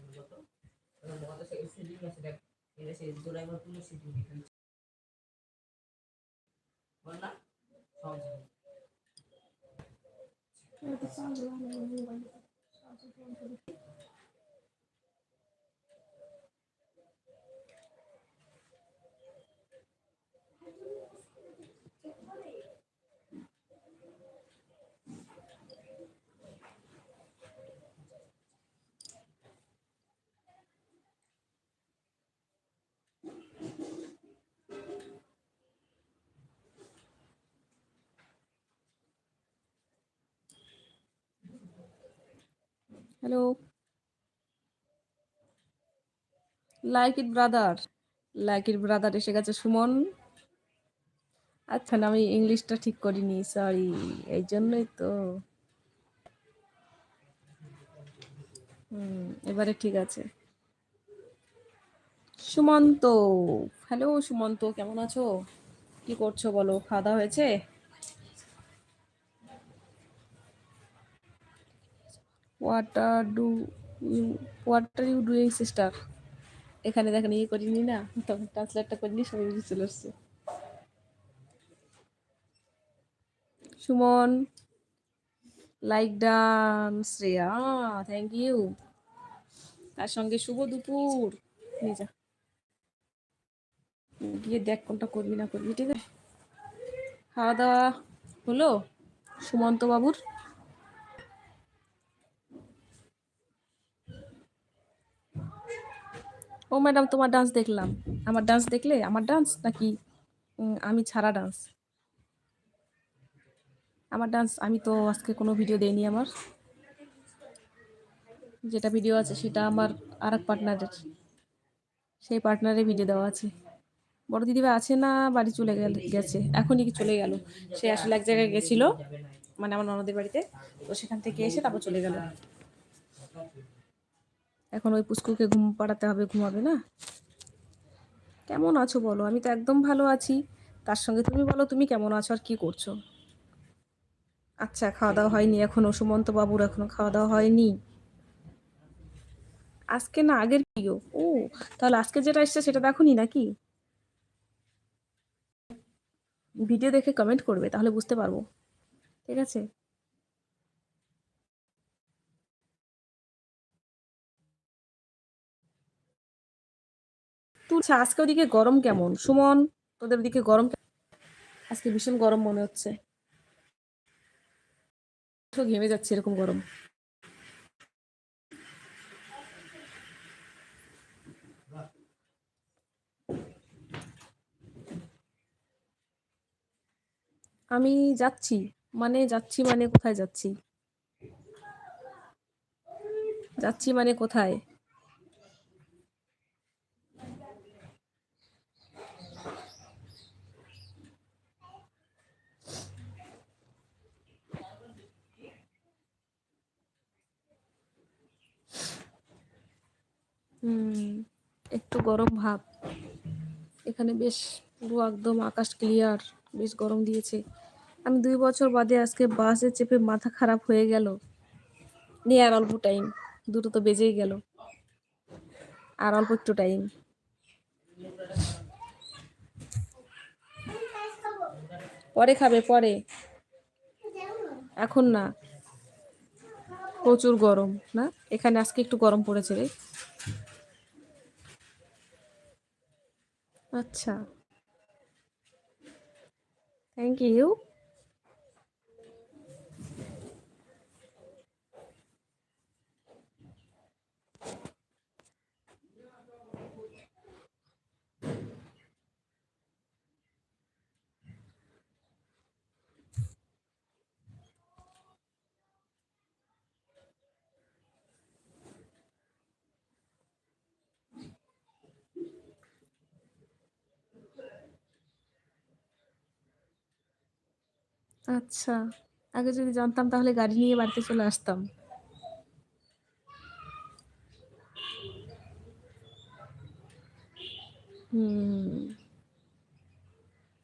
মূলত এবং মহাদেশে সিলিং আছে দেখ এটা সেই দোরাইবার পূর্ণ সিলিং এখানে বল না সহজ হবে hello like it brother like it brother এসে গেছে সুমন। আচ্ছা না, আমি ইংলিশটা ঠিক করিনি সরি এই জন্যই তো। হুম, এবারে ঠিক আছে। সুমন্ত হ্যালো সুমন্ত কেমন আছো? কি করছ বলো, খাওয়া দাওয়া হয়েছে? What are do you what are you doing sister এখানে দেখেন ইয়ে করিনি না? তখন ট্রান্সলেটটা করিনি, সবাই বুঝে চলে আসছে। Suman like done Shreya thank you তার সঙ্গে শুভ দুপুর। যা। গিয়ে দেখ কোনটা করবি না করবি, ঠিক আছে? খাওয়া দাওয়া হলো? সুমন্ত বাবুর? ও ম্যাডাম, তোমার ডান্স দেখলাম। আমার ডান্স দেখলে? আমার ডান্স নাকি আমি ছাড়া ডান্স আমার ডান্স আমি তো আজকে কোনো ভিডিও দেইনি আমার। যেটা ভিডিও আছে সেটা আমার আর এক পার্টনারের সেই পার্টনারের ভিডিও দেওয়া আছে। বড় দিদিভাই আছে না, বাড়ি চলে গেল, গেছে? এখনই কি চলে গেল? সে আসলে এক জায়গায় গেছিল মানে আমার ননদের বাড়িতে। তো সেখান থেকে এসে তারপর চলে গেল। এখন ওই পুষ্কুকে ঘুম পাড়াতে হবে, ঘুমাবে না? কেমন আছো বলো? আমি তো একদম ভালো আছি। তার সঙ্গে তুমি বলো, তুমি কেমন আছো আর কি করছ? আচ্ছা খাওয়া দাওয়া হয়নি এখনও সুমন্ত বাবুর এখনও খাওয়া দাওয়া হয়নি। আজকে না, আগের ভিডিও ও, তাহলে আজকে যেটা এসছে সেটা দেখোনি নাকি? ভিডিও দেখে কমেন্ট করবে, তাহলে বুঝতে পারব। ঠিক আছে? আচ্ছা, আজকে ওদিকে গরম কেমন? সুমন তোদের ওদিকে গরম আজকে ভীষণ গরম মনে হচ্ছে। ঘেমে যাচ্ছে এরকম গরম। আমি যাচ্ছি মানে যাচ্ছি মানে কোথায় যাচ্ছি? যাচ্ছি মানে কোথায়? হুম, একটু গরম ভাব। এখানে বেশ পুরো একদম আকাশ ক্লিয়ার বেশ গরম দিয়েছে। আমি দুই বছর বাদে আজকে বাসে চেপে মাথা খারাপ হয়ে গেল। নিয়ে আর অল্প টাইম দুটো তো বেজেই গেল। আর অল্প একটু টাইম পরে খাবে, পরে। এখন না, প্রচুর গরম, না? এখানে আজকে একটু গরম পড়েছে রে। আচ্ছা থ্যাংক ইউ আচ্ছা আগে যদি জানতাম তাহলে গাড়ি নিয়ে বাড়িতে চলে আসতাম।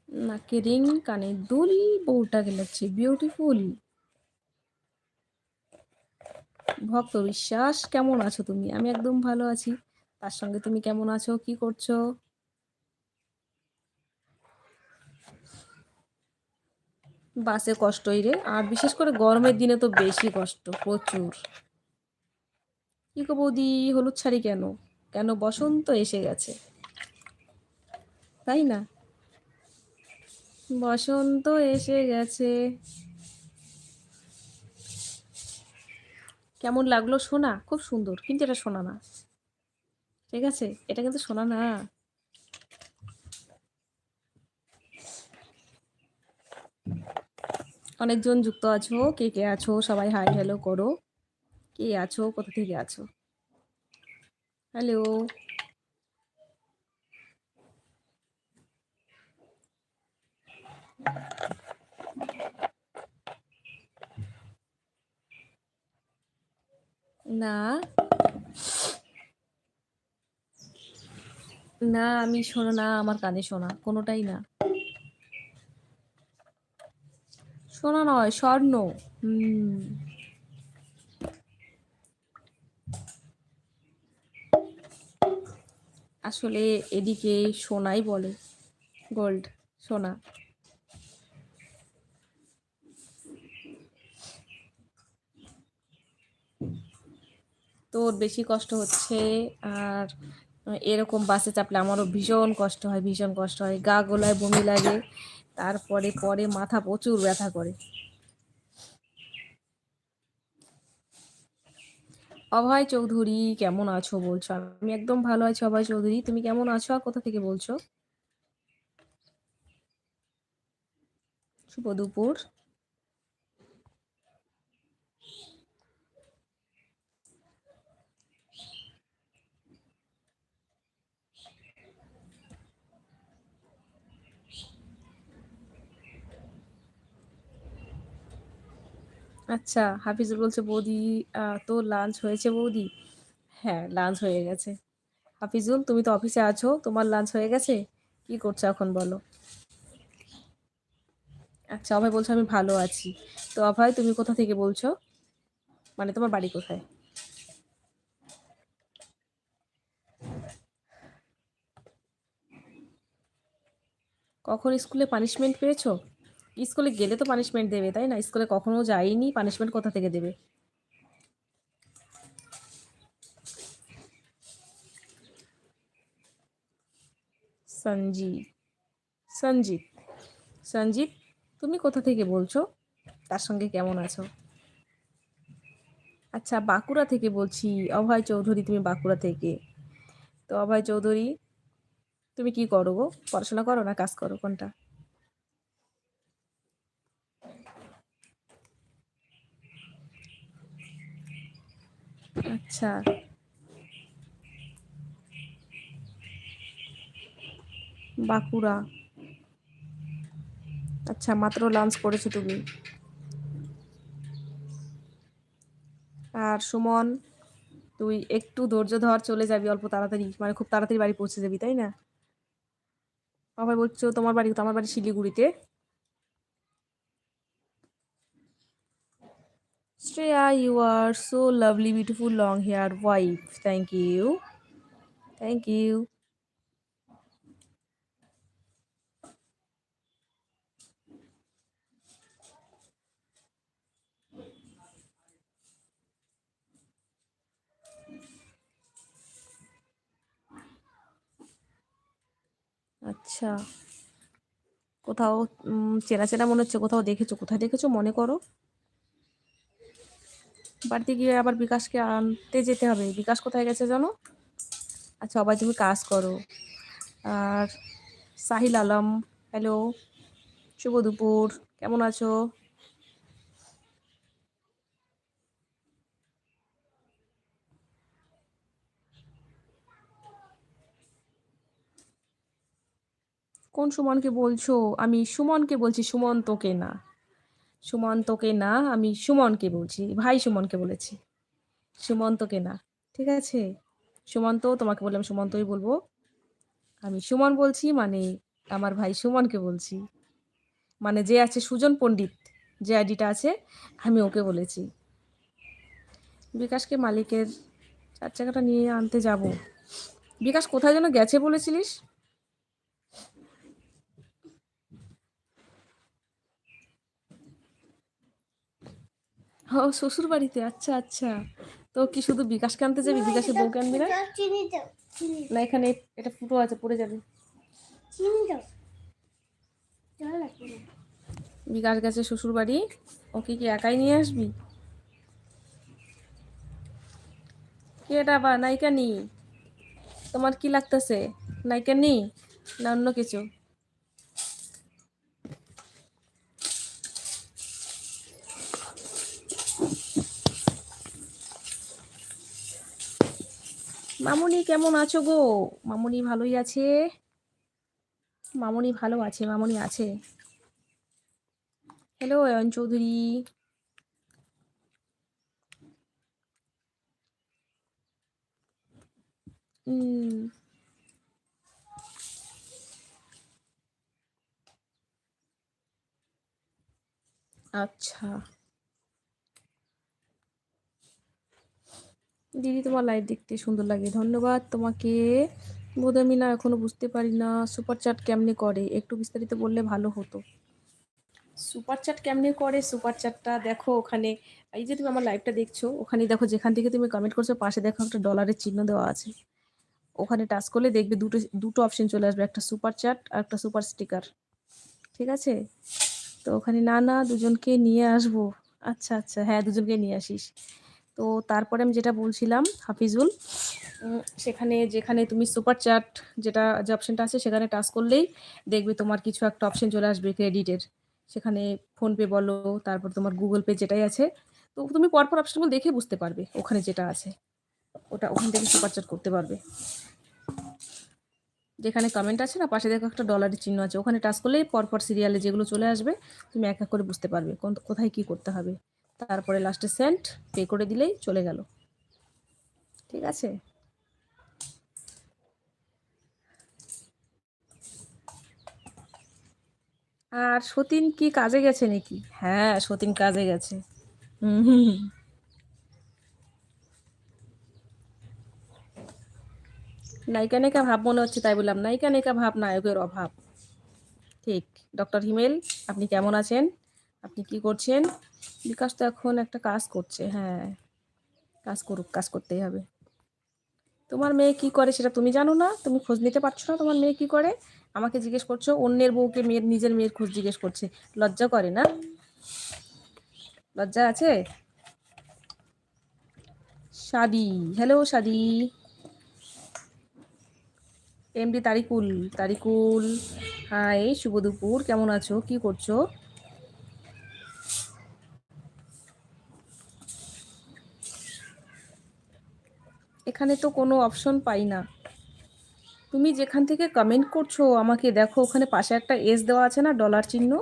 নাকে রিং কানে দুল, বউটা গেলেছে বিউটিফুল ভক্ত বিশ্বাস কেমন আছো তুমি? আমি একদম ভালো আছি। তার সঙ্গে তুমি কেমন আছো? কি করছ? বাসে কষ্টই রে। আর বিশেষ করে গরমের দিনে তো বেশি কষ্ট, প্রচুর। কি গো বৌদি, হলুদ শাড়ি কেন? কেন বসন্ত এসে গেছে? তাই না? বসন্ত এসে গেছে। কেমন লাগল শোনা খুব সুন্দর, কিন্তু এটা শোনা না। ঠিক আছে? এটা কিন্তু শোনা না। অনেকজন যুক্ত আছো, কে কে আছো? সবাই হাই হ্যালো করো। কে আছো? কোথা থেকে আছো? হ্যালো না। না, আমি শোনো না, আমার কানে শোনা, কোনোটাই না। শোনা নয়, স্বর্ণ। আসলে এদিকে সোনাই বলে, গোল্ড, সোনা। তোর বেশি কষ্ট হচ্ছে আর এরকম বাসে চাপলে আমারও ভীষণ কষ্ট হয়, ভীষণ কষ্ট হয়। গা গোলায় বমি লাগে। তারপরে পরে মাথা প্রচুর ব্যথা করে। অভয় চৌধুরী, কেমন আছো বলছো? আমি একদম ভালো আছি অভয় চৌধুরী। তুমি কেমন আছো আর কোথা থেকে বলছো? শুভ দুপুর। আচ্ছা হাফিজুল বলছে, বৌদি তো লাঞ্চ হয়েছে বৌদি? হ্যাঁ লাঞ্চ হয়ে গেছে। হাফিজুল, তুমি তো অফিসে আছো, তোমার লাঞ্চ হয়ে গেছে? কি করছ এখন বলো? আচ্ছা অভয় বলছো, আমি ভালো আছি। তো অভয়, তুমি কোথা থেকে বলছো? মানে তোমার বাড়ি কোথায়? কখন স্কুলে পানিশমেন্ট পেয়েছ? স্কুলে গেলে তো পানিশমেন্ট দেবে, তাই না? স্কুলে কখনো যাইনি পানিশমেন্ট কোথা থেকে দেবে? সঞ্জিত সঞ্জিত সঞ্জিত, তুমি কোথা থেকে বলছো? তার সঙ্গে কেমন আছো? আচ্ছা বাঁকুড়া থেকে বলছি, অভয় চৌধুরী, তুমি বাঁকুড়া থেকে। তো অভয় চৌধুরী, তুমি কি করো গো? পড়াশোনা করো না কাজ করো? কোনটা? আচ্ছা। বাঁকুড়া। আচ্ছা মাত্র লাঞ্চ করেছ তুমি। আর সুমন, তুই একটু ধৈর্য ধর, চলে যাবি অল্প তাড়াতাড়ি। মানে খুব তাড়াতাড়ি বাড়ি পৌঁছে যাবি, তাই না? আবার বলছো, তোমার বাড়ি আমার বাড়ি শিলিগুড়িতে? Shreya, you are so lovely, beautiful, long hair wife. Thank you. Thank you. আচ্ছা কোথাও চেনা চেনা মনে হচ্ছে কোথাও দেখেছ কোথায় দেখেছ মনে করো বাড়িতে গিয়ে আবার বিকাশকে আনতে যেতে হবে। বিকাশ কোথায় গেছে জানো? আচ্ছা আবার তুমি কাজ করো। আর সাহিল আলম, হ্যালো, শুভ দুপুর, কেমন আছো? কোন সুমনকে বলছো? আমি সুমনকে বলছি, সুমন সুমন্তকে না। সুমন্তকে না, আমি সুমনকে বলছি, ভাই সুমনকে বলেছি। সুমন্তকে না, ঠিক আছে? সুমন্ত, তোমাকে বললাম সুমন্তই বলব। আমি সুমন বলছি মানে আমার ভাই সুমনকে বলছি। মানে যে আছে সুজন পণ্ডিত, যে আইডিটা আছে, আমি ওকে বলেছি। বিকাশকে মালিকের চার চাকাটা নিয়ে আনতে যাব। বিকাশ কোথায় যেন গেছে বলেছিলিস? ও শ্বশুর বাড়িতে আচ্ছা আচ্ছা। তো কি শুধু বিকাশকে আনতে যাবি বিকাশের বউকে আনবি না? না এখানে এটা ফুটো আছে পড়ে যাবে। বিকাশ গেছে শ্বশুর বাড়ি ওকে কি একাই নিয়ে আসবি? কে এটা বা নায়িকা নি? তোমার কি লাগতেছে? নায়িকা নি? না অন্য কিছু? মামুনি কেমন আছো গো? মামুনি ভালোই আছে? মামুনি ভালো আছে, মামুনি আছে। হ্যালো অয়ন চৌধুরী। হুম আচ্ছা। দিদি তোমার লাইভ দেখতে সুন্দর লাগে। ধন্যবাদ তোমাকে। বোধ আমি না এখনও বুঝতে পারি না সুপার চ্যাট কেমনে করে? একটু বিস্তারিত বললে ভালো হতো। সুপার চ্যাট কেমনে করে? সুপার চ্যাটটা দেখো ওখানে। এই যে তুমি আমার লাইভটা দেখছ, ওখানে দেখো যেখান থেকে তুমি কমেন্ট করছ, পাশে দেখো একটা ডলারের চিহ্ন দেওয়া আছে। ওখানে টাচ করলে দেখবে দুটো দুটো অপশন চলে আসবে, একটা সুপার চ্যাট আর একটা সুপার স্টিকার ঠিক আছে? তো ওখানে না না দুজনকে নিয়ে আসব। আচ্ছা আচ্ছা হ্যাঁ দুজনকে নিয়ে আসিস। তো তারপরে আমি যেটা বলছিলাম, হাফিজুল সেখানে যেখানে তুমি সুপার চ্যাট যেটা, যে অপশনটা আছে, সেখানে টাচ করলেই দেখবে তোমার কিছু একটা অপশন চলে আসবে ক্রেডিটের সেখানে ফোনপে বলো, তারপর তোমার গুগল পে যেটাই আছে, তো তুমি পরপর অপশনগুলো দেখে বুঝতে পারবে ওখানে যেটা আছে। ওটা ওখান থেকে সুপার চ্যাট করতে পারবে। যেখানে কমেন্ট আছে না, পাশে দেখো একটা ডলারের চিহ্ন আছে, ওখানে টাচ করলেই পরপর সিরিয়ালে যেগুলো চলে আসবে, তুমি এক এক করে বুঝতে পারবে কোন, কোথায় কি করতে হবে। তারপরে লাস্টে সেন্ট পে করে দিলেই চলে গেল। ঠিক আছে? আর সতীন কি কাজে গেছে নাকি? হ্যাঁ সতীন কাজে গেছে। হুম। নায়িকা নায়িকা ভাব মনে হচ্ছে, তাই বললাম, নায়িকা নায়িকা ভাব নায়কের অভাব। ঠিক, ডক্টর হিমেল, আপনি কেমন আছেন? আপনি কি করছেন? বিকাশ তো এখন একটা কাজ করছে হ্যাঁ। কাজ করুক, কাজ করতেই হবে। তোমার মেয়ে কি করে সেটা তুমি জানো না, তুমি খোঁজ নিতে পারছ না তোমার মেয়ে কি করে? আমাকে জিজ্ঞেস করছ, অন্যের বউকে মেয়ের, নিজের মেয়ের খোঁজ জিজ্ঞেস করছে। লজ্জা করে না? লজ্জা আছে? Shadi hello Shadi MD Tariqul Tariqul. Hi শুভ দুপুর, কেমন আছো? কি করছ? এখানে তো কোনো অপশন পাই না। তুমি যেখান থেকে কমেন্ট করছ, আমাকে দেখো, ওখানে পাশে একটা এস দেওয়া আছে না ডলার চিহ্ন?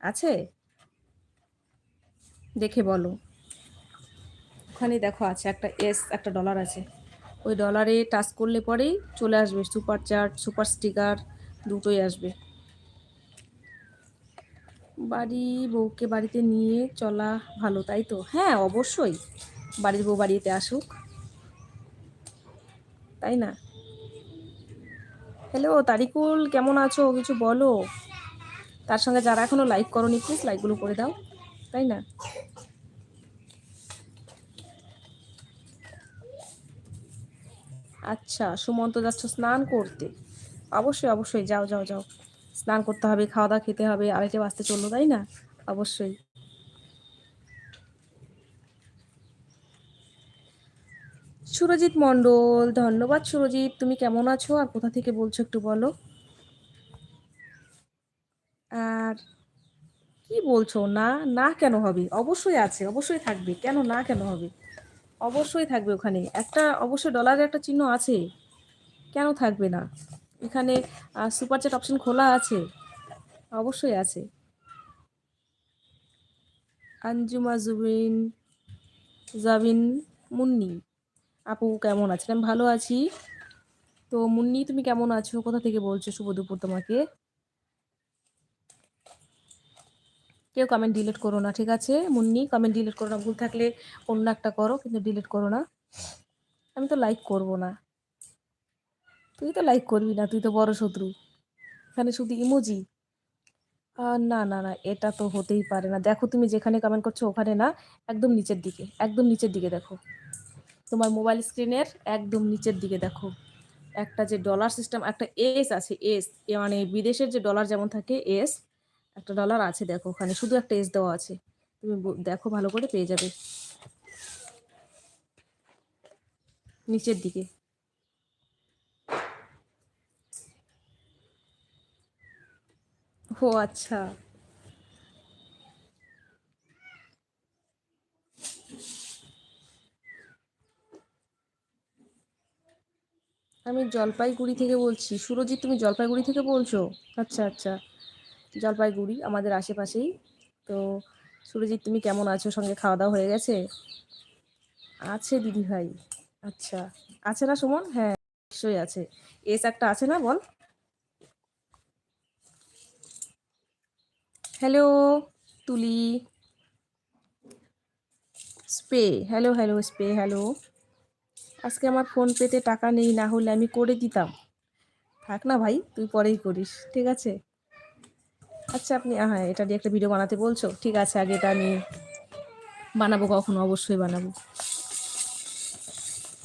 আছে? দেখে বলো। ওখানে দেখো আছে একটা এস একটা ডলার আছে। ওই ডলারে টাচ করলে পরেই চলে আসবে সুপার চার্ট সুপার স্টিকার দুটোই আসবে। বাড়ি বউকে বাড়িতে নিয়ে চলা ভালো, তাই তো? হ্যাঁ অবশ্যই। বাড়ির বউ বাড়িতে আসুক। তাই না? হ্যালো তারিকুল, কেমন আছো? কিছু বলো। তার সঙ্গে যারা এখনও লাইক করনি প্লিজ লাইকগুলো করে দাও, তাই না? আচ্ছা সুমন্ত, যাচ্ছ স্নান করতে। অবশ্যই অবশ্যই, যাও যাও যাও। স্নান করতে হবে, খাওয়া দাওয়া খেতে হবে, আড়াইটে বাঁচতে চলল, তাই না? অবশ্যই। সুরজিৎ মণ্ডল, ধন্যবাদ সুরজিৎ। তুমি কেমন আছো? আর কোথা থেকে বলছো একটু বলো। আর কি বলছো? না না কেন হবে? অবশ্যই আছে, অবশ্যই থাকবে। কেন না কেন হবে? অবশ্যই থাকবে ওখানে। একটা, অবশ্যই ডলারের একটা চিহ্ন আছে। কেন থাকবে না? এখানে সুপার চ্যাট অপশন খোলা আছে। অবশ্যই আছে। আঞ্জুমা, জুবিন, জাবিন, মুন্নি। আপু কেমন আছেন? আমি ভালো আছি। তো মুন্নি, তুমি কেমন আছো? কোথা থেকে বলছো শুভ দুপুর তোমাকে? কেউ কমেন্ট ডিলিট করো না, ঠিক আছে? মুন্নি কমেন্ট ডিলিট করো না। ভুল থাকলে অন্য একটা করো, কিন্তু ডিলিট করো না। আমি তো লাইক করব না। তুই তো লাইক করবি না, তুই তো বড় শত্রু। এখানে শুধু ইমোজি না না না, এটা তো হতেই পারে না। দেখো তুমি যেখানে কমেন্ট করছ ওখানে না, একদম নিচের দিকে, একদম নিচের দিকে দেখো। তোমার মোবাইল স্ক্রিনের একদম নিচের দিকে দেখো। একটা যে ডলার সিস্টেম একটা এস আছে এস মানে বিদেশের যে ডলার যেমন থাকে এস একটা ডলার আছে দেখো ওখানে, শুধু একটা এস দেওয়া আছে। তুমি দেখো ভালো করে পেয়ে যাবে। নিচের দিকে। ও আচ্ছা। আমি জলপাইগুড়ি থেকে বলছি। সুরজিৎ, তুমি জলপাইগুড়ি থেকে বলছো? আচ্ছা আচ্ছা। জলপাইগুড়ি, আমাদের আশেপাশেই। তো সুরজিৎ, তুমি কেমন আছো? সঙ্গে খাওয়া দাওয়া হয়ে গেছে? আছে দিদি ভাই। আচ্ছা। আছে না সুমন? হ্যাঁ নিশ্চয়ই আছে। এস একটা আছে না, বল। হ্যালো, তুলি। স্পে। হ্যালো হ্যালো, স্পে। হ্যালো। আজকে আমার ফোন পেতে টাকা নেই, না হলে আমি করে দিতাম। থাক না ভাই, তুই পরেই করিস, ঠিক আছে? আচ্ছা আপনি হ্যাঁ এটা দিয়ে একটা ভিডিও বানাতে বলছো? ঠিক আছে, আগে এটা আমি বানাবো, কখনো অবশ্যই বানাবো।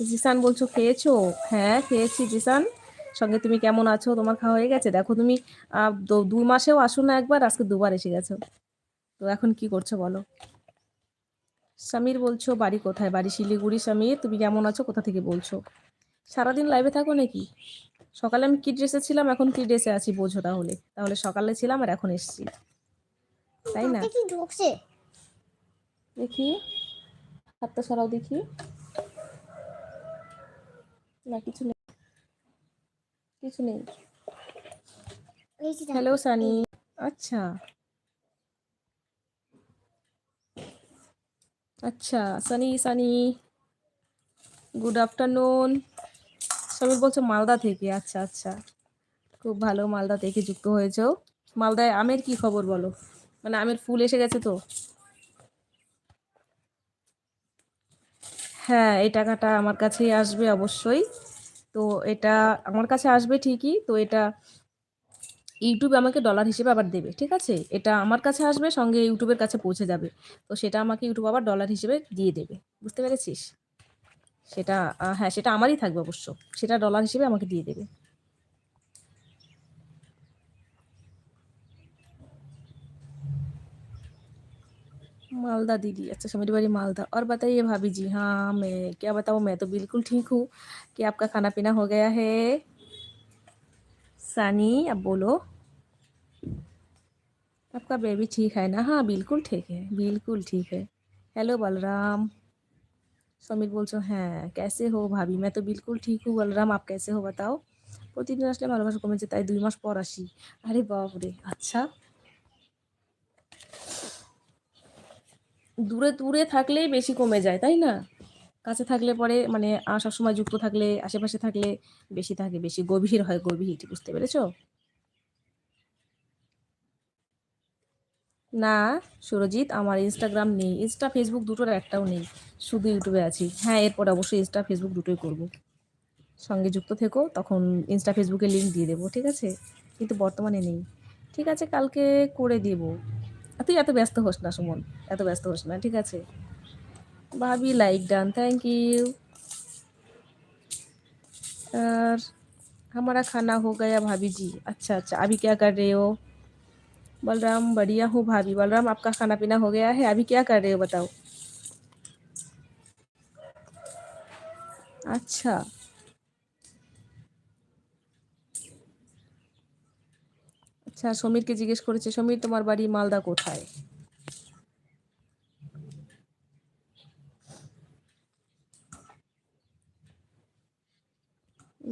জিসান বলছো, খেয়েছো? হ্যাঁ খেয়েছি জিসান। সঙ্গে তুমি কেমন আছো? তোমার খাওয়া হয়ে গেছে? দেখো তুমি দু- মাসেও আসো না একবার, আজকে দুবার এসে গেছো। তো এখন কি করছ বলো? সমীর বলছো বাড়ি কোথায়? বাড়ি শিলিগুড়ি সমীর তুমি কেমন আছো? কোথা থেকে বলছো? সারাদিন লাইভে থাকো নাকি? সকালে আমি কি ড্রেসে ছিলাম? এখন কি ড্রেসে আছি বোঝো তাহলে। তাহলে সকালে ছিলাম আর এখন এসছি। তাই না? ঢুকছে? দেখি। হাতটা সরাও দেখি। না কিছু নেই। কিছু নেই। হ্যালো সানি আচ্ছা। আচ্ছা সানি সানি। গুড আফটারনুন সমীর বলছো মালদা থেকে আচ্ছা আচ্ছা। খুব ভালো মালদা থেকে যুক্ত হয়েছো। মালদায় আমের কি খবর বলো? মানে আমের ফুল এসে গেছে তো। হ্যাঁ এই টাকাটা আমার কাছেই আসবে অবশ্যই। তো এটা আমার কাছে আসবে ঠিকই। তো এটা ইউটিউব আমাকে ডলার হিসেবে আবার দেবে ঠিক আছে এটা আমার কাছে আসবে সঙ্গে ইউটিউবের কাছে পৌঁছে যাবে তো সেটা আমাকে ইউটিউব আবার ডলার হিসেবে দিয়ে দেবে বুঝতে পেরেছিস সেটা আহ, হ্যাঁ সেটা আমারই থাকবে অবশ্য সেটা ডলার হিসেবে আমাকে দিয়ে দেবে मालदा दीदी अच्छा अच्छा मेरी बारी मालदा और बताइए भाभी जी हाँ मैं क्या बताऊँ मैं तो बिल्कुल ठीक हूँ कि आपका खाना पीना हो गया है सनी, अब बोलो। आपका बेबी ठीक है ना? हाँ बिल्कुल ठीक है, बिल्कुल ठीक है। हेलो बलराम। समीर बोल सो हैं, हाँ, कैसे हो भाभी? मैं तो बिल्कुल ठीक हूँ। बलराम, आप कैसे हो बताओ? प्रतिदिन आसले भलोबा कमे तुम मास पर आसि अरे बाप रे अच्छा। दूरे दूरे थकले बसि कमे जाए तईना কাছে থাকলে পরে মানে সবসময় যুক্ত থাকলে, আশেপাশে থাকলে বেশি থাকে, বেশি গভীর হয়, গভীর, বুঝতে পেরেছ? না, সুরজিৎ, আমার ইনস্টাগ্রাম নেই। ইনস্টা ফেসবুক দুটোর একটাও নেই। শুধু ইউটিউবে আছি। হ্যাঁ এরপর অবশ্যই ইনস্টা ফেসবুক দুটোই করব। সঙ্গে যুক্ত থেকো, তখন ইনস্টা ফেসবুকে লিঙ্ক দিয়ে দেবো, ঠিক আছে? কিন্তু বর্তমানে নেই। ঠিক আছে, কালকে করে দেব। তুই এত ব্যস্ত হোস না, সুমন। এত ব্যস্ত হোস না, ঠিক আছে? भाभी लाइक डन थैंक यू और हमारा खाना हो गया भाभी जी अच्छा अच्छा अभी क्या कर रहे हो बलराम बढ़िया हूँ भाभी बलराम आपका खाना पीना हो गया है अभी क्या कर रहे हो बताओ अच्छा আচ্ছা সমীরকে জিজ্ঞেস করেছে সমীর তোমার বাড়ি মালদা কোথায়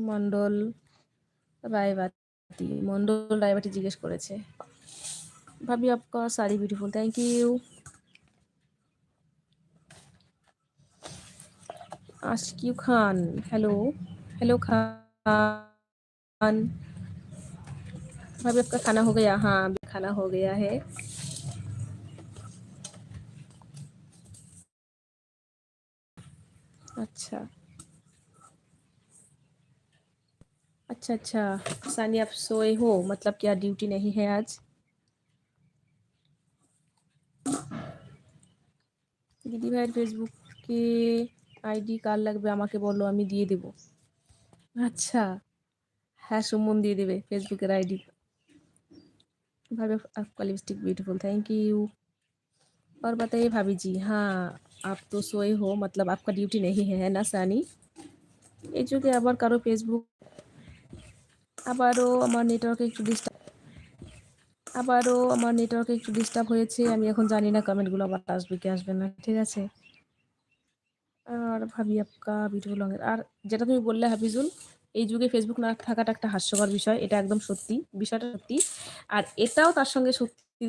মণ্ডল রায়বাটি মণ্ডল রায়বাটি জিজ্ঞেস করেছে। ভাবি of course sorry beautiful thank you আশকিউ Khan hello hello Khan. ভাবি আপনার খানা हो गया হ্যাঁ খানা खाना हो गया আচ্ছা। अच्छा अच्छा सानी आप सोए हो मतलब क्या ड्यूटी नहीं है आज দিদি ভাইয়ের ফেসবুকে আইডি কার লাগবে আমাকে বলো আমি দিয়ে দেব আচ্ছা হ্যাঁ সুমন দিয়ে দেবে ফেসবুকের আইডি भाभी आपका लिपस्टिक ब्यूटीफुल थैंक यू और बताइए भाभी जी हाँ आप तो सोए हो मतलब आपका ड्यूटी नहीं है है ना সানি এই যুগে আবার কারো ফেসবুক আবারও আমার নেটওয়ার্কে একটু ডিস্টার্ব আবারও আমার নেটওয়ার্কে একটু ডিস্টার্ব হয়েছে। আমি এখন জানি না কমেন্টগুলো আবার আসবে কি আসবে না। ঠিক আছে? আর ভাবি আপকা বিউটিফুল রঙের আর যেটা তুমি বললে হাফিজুল, এই যুগে ফেসবুক না থাকাটা একটা হাস্যকর বিষয়। এটা একদম সত্যি, বিষয়টা সত্যি। আর এটাও তার সঙ্গে সত্যি